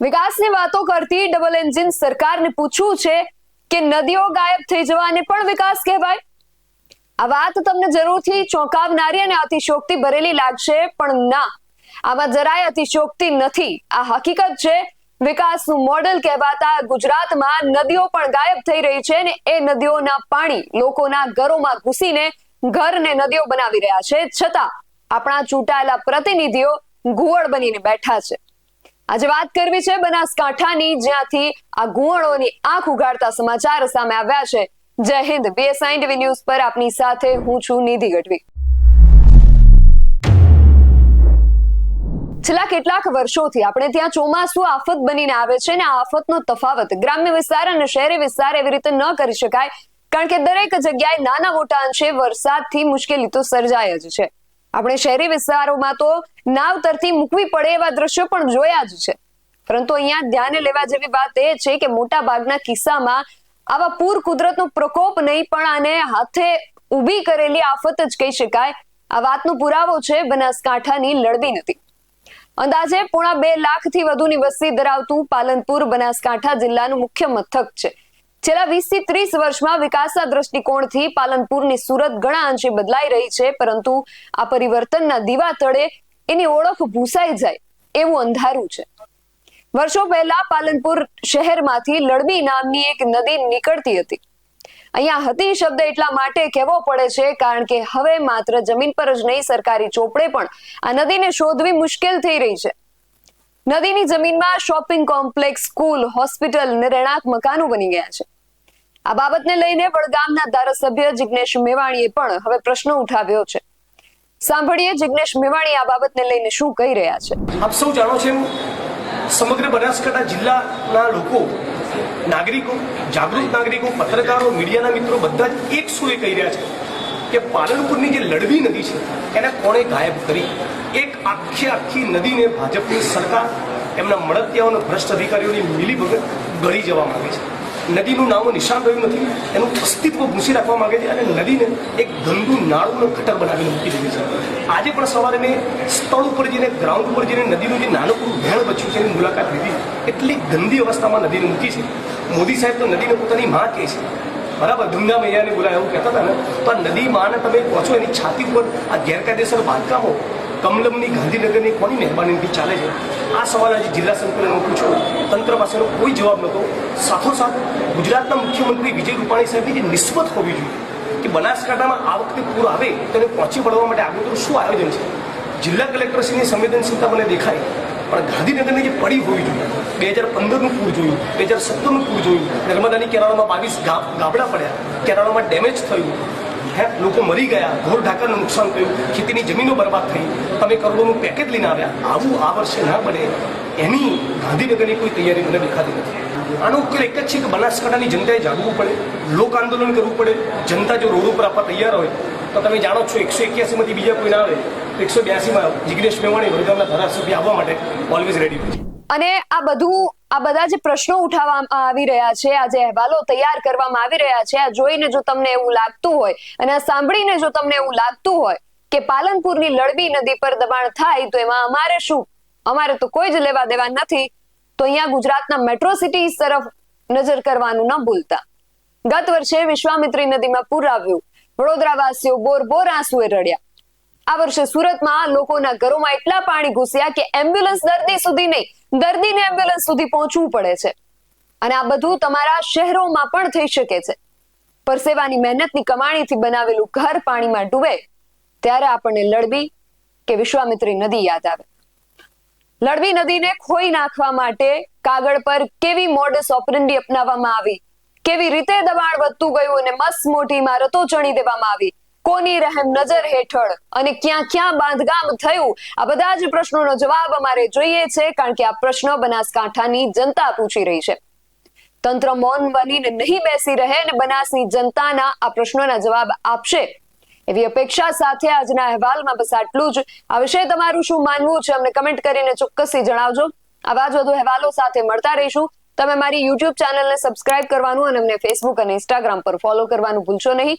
વિકાસની વાતો કરતી ડબલ એન્જિન સરકારને પૂછવું છે કે નદીઓ ગાયબ થઈ જવાને પણ વિકાસ કહેવાય? આ વાત તમને જરૂરથી ચોંકાવનારી અને અતિશોક્તિ ભરેલી લાગશે, પણ ના. આમાં જરાય અતિશોક્તિ નથી. આ હકીકત છે, વિકાસનું મોડેલ કહેવાતા ગુજરાતમાં નદીઓ પણ ગાયબ થઈ રહી છે અને એ નદીઓના પાણી લોકોના ઘરોમાં ઘૂસીને ઘરને નદીઓ બનાવી રહ્યા છે. છતાં આપણા ચૂંટાયેલા પ્રતિનિધિઓ ઘુવડ બનીને બેઠા છે. આજે વાત કરવી છે બનાસકાંઠાની, જ્યાંથી આ ગુવણોની આંખ ઉઘાડતા સમાચાર સામે આવ્યા છે. જય હિન્દ બીએસઆઈ ટીવી ન્યૂઝ પર આપની સાથે હું છું નિધિ ગઢવી. છેલ્લા કેટલાક વર્ષોથી આપણે ત્યાં ચોમાસું આફત બનીને આવે છે અને આ આફતનો તફાવત ગ્રામ્ય વિસ્તાર અને શહેરી વિસ્તાર એવી રીતે ન કરી શકાય, કારણ કે દરેક જગ્યાએ નાના મોટા અંશે વરસાદથી મુશ્કેલી તો સર્જાય જ છે. આપણે શહેરી વિસ્તારોમાં તો નાવ તરથી મૂકવી પડે એવા દ્રશ્યો પણ જોયા જ છે. પરંતુ અહીંયા ધ્યાને લેવા જેવી વાત એ છે કે મોટા ભાગના કિસ્સામાં આવા પૂર કુદરતનો પ્રકોપ નહીં પણ આને હાથે ઊભી કરેલી આફત જ કહી શકાય. આ વાતનો પુરાવો છે બનાસકાંઠાની લડબી નદી અંદાજે પોણા બે લાખથી વધુની વસ્તી ધરાવતું પાલનપુર બનાસકાંઠા જિલ્લાનું મુખ્ય મથક છે. છેલ્લા વીસથી ત્રીસ વર્ષમાં વિકાસના દ્રષ્ટિકોણથી પાલનપુરની સુરત ઘણા અંશે બદલાઈ રહી છે, પરંતુ આ પરિવર્તનના દીવા તળે એની ઓળખ ભૂસાઈ જાય એવું અંધારું છે. વર્ષો પહેલા પાલનપુર શહેરમાંથી લડબી નામની એક નદી નીકળતી હતી. અહીંયા હતી શબ્દ એટલા માટે કહેવો પડે છે, કારણ કે હવે માત્ર જમીન પર જ નહીં, સરકારી ચોપડે પણ આ નદીને શોધવી મુશ્કેલ થઈ રહી છે. નદીની જમીનમાં શોપિંગ કોમ્પ્લેક્સ, સ્કૂલ, હોસ્પિટલ અને રહેણાંક મકાનો બની ગયા છે. આ બાબતને લઈને વડગામના ધારાસભ્ય જિગ્નેશ મેવાણીએ પણ હવે પ્રશ્ન ઉઠાવ્યો છે. સાંભળીએ જિગ્નેશ મેવાણી આ બાબતને લઈને શું કહી રહ્યા છે. આપ સૌ જાણો છો સમગ્ર બનાસકાંઠા જિલ્લાના લોકો, નાગરિકો, જાગૃત નાગરિકો, પત્રકારો, મીડિયાના મિત્રો બધા જ એક સુરે કહી રહ્યા છે કે પાલનપુરની જે લડવી નદી છે, એને કોણે ગાયબ કરી? એક આખી આખી નદીને ભાજપની સરકાર, એમના મળતિયાઓ ભ્રષ્ટ અધિકારીઓની મિલીભગત ગળી જવા માંગે છે. નદીનું નામો નિશાન રહ્યું નથી. એનું અસ્તિત્વ ભૂંસી રાખવા માંગે છે અને નદીને એક ગંદુ નાળું અને ગટર બનાવીને મૂકી દીધી છે. આજે પણ સવારે મેં સ્થળ ઉપર જઈને ગ્રાઉન્ડ ઉપર જઈને નદીનું જે નાનકડું વહેણ બચ્યું છે, એની મુલાકાત લીધી. એટલી ગંદી અવસ્થામાં નદીને મૂકી છે. મોદી સાહેબ તો નદીને પોતાની માં કહે છે. બરાબર, ગંગા મૈયાને બોલાય એવું કહેતા હતા ને. તો આ નદી માને તમે પહોંચો એની છાતી ઉપર આ ગેરકાયદેસર બાંધકામો કમલમની ગાંધીનગરની કોની મહેરબાનીથી ચાલે છે? આ સવાલ આજે જિલ્લા સંકલન પૂછો. તંત્ર પાસેનો કોઈ જવાબ નહોતો. સાથોસાથ ગુજરાતના મુખ્યમંત્રી વિજય રૂપાણી સાહેબની જે નિસ્બત હોવી જોઈએ કે બનાસકાંઠામાં આ વખતે પૂર આવે, તેને પહોંચી વળવા માટે આગળ શું આયોજન છે? જિલ્લા કલેક્ટરશ્રીની સંવેદનશીલતા મને દેખાય, પણ ગાંધીનગરની જે પડી હોવી જોઈએ, બે હજાર પંદરનું પૂર જોયું, બે હજાર સત્તરનું પૂર જોયું, નર્મદાની કેરાળામાં બાવીસ ગાબડા પડ્યા કેરાળામાં ડેમેજ થયું. લોકો મરી ગયા ઢોર ઢાકરનું નુકસાન થયું ખેતીની જમીનો બરબાદ થઈ, તમે કરોડોનું પેકેજ લઈને આવ્યા. આવું આ વર્ષે ના બને, એની ગાંધીનગરની કોઈ તૈયારી મને દેખાતી નથી. આનો ઉકેલ એક જ છે કે બનાસકાંઠાની જનતાએ જાગવું પડે, લોક આંદોલન કરવું પડે, જનતા જો રોડ ઉપર આપવા તૈયાર હોય, તો તમે જાણો છો એકસો એક્યાસીમાંથી બીજા કોઈ ના આવે એકસો બ્યાસીમાં જિગ્નેશ મેવાણી વડગામના ધારાસભ્ય આવવા માટે ઓલવેઝ રેડી હોય અને આ બધું, આ બધા જે પ્રશ્નો ઉઠાવવામાં આવી રહ્યા છે, આ જે અહેવાલો તૈયાર કરવામાં આવી રહ્યા છે, આ જોઈને જો તમને એવું લાગતું હોય અને આ સાંભળીને જો તમને એવું લાગતું હોય કે પાલનપુરની લડબી નદી પર દબાણ થાય, તો એમાં અમારે શું? અમારે તો કોઈ જ લેવા દેવા નથી. તો અહીંયા ગુજરાતના મેટ્રો સિટી તરફ નજર કરવાનું ન ભૂલતા. ગત વર્ષે વિશ્વામિત્રી નદીમાં પૂર આવ્યું. વડોદરા વાસીઓ બોર બોર આંસુએ રડ્યા. આ વર્ષે સુરતમાં લોકોના ઘરોમાં એટલા પાણી ઘૂસ્યા કે એમ્બ્યુલન્સ દર્દી સુધી નહીં, દર્દીને એમ્બ્યુલન્સ સુધી પહોંચવું પડે છે. અને આ બધું તમારા શહેરોમાં પણ થઈ શકે છે. પરસેવાની મહેનતની કમાણીથી બનાવેલું ઘર પાણીમાં ડૂબે, ત્યારે આપણને લડવી કે વિશ્વામિત્રી નદી યાદ આવે. લડવી નદીને ખોઈ નાખવા માટે કાગળ પર કેવી મોડસ ઓપરેન્ડી અપનાવવામાં આવી, કેવી રીતે દબાણ વધતું ગયું અને મસ્ત મોટી ઇમારતો ચણી દેવામાં આવી કોની રહેમ નજર હેઠળ અને ક્યાં ક્યાં બાંધકામ થયું? આ બધા જ પ્રશ્નોનો જવાબ અમારે જોઈએ છે, કારણ કે આ પ્રશ્ન બનાસકાંઠાની જનતા પૂછી રહી છે. તંત્ર મૌન બનીને નહીં બેસી રહે અને બનાસની જનતાના આ પ્રશ્નોના જવાબ આપશે. એવી અપેક્ષા સાથે આજના અહેવાલમાં બસ આટલું જ. આ વિશે તમારું શું માનવું છે, અમને કમેન્ટ કરીને ચોક્કસથી જણાવજો. આવા જ વધુ અહેવાલો સાથે મળતા રહીશું. તમે મારી યુટ્યુબ ચેનલને સબસ્ક્રાઇબ કરવાનું અને અમને ફેસબુક અને ઇન્સ્ટાગ્રામ પર ફોલો કરવાનું ભૂલશો નહીં.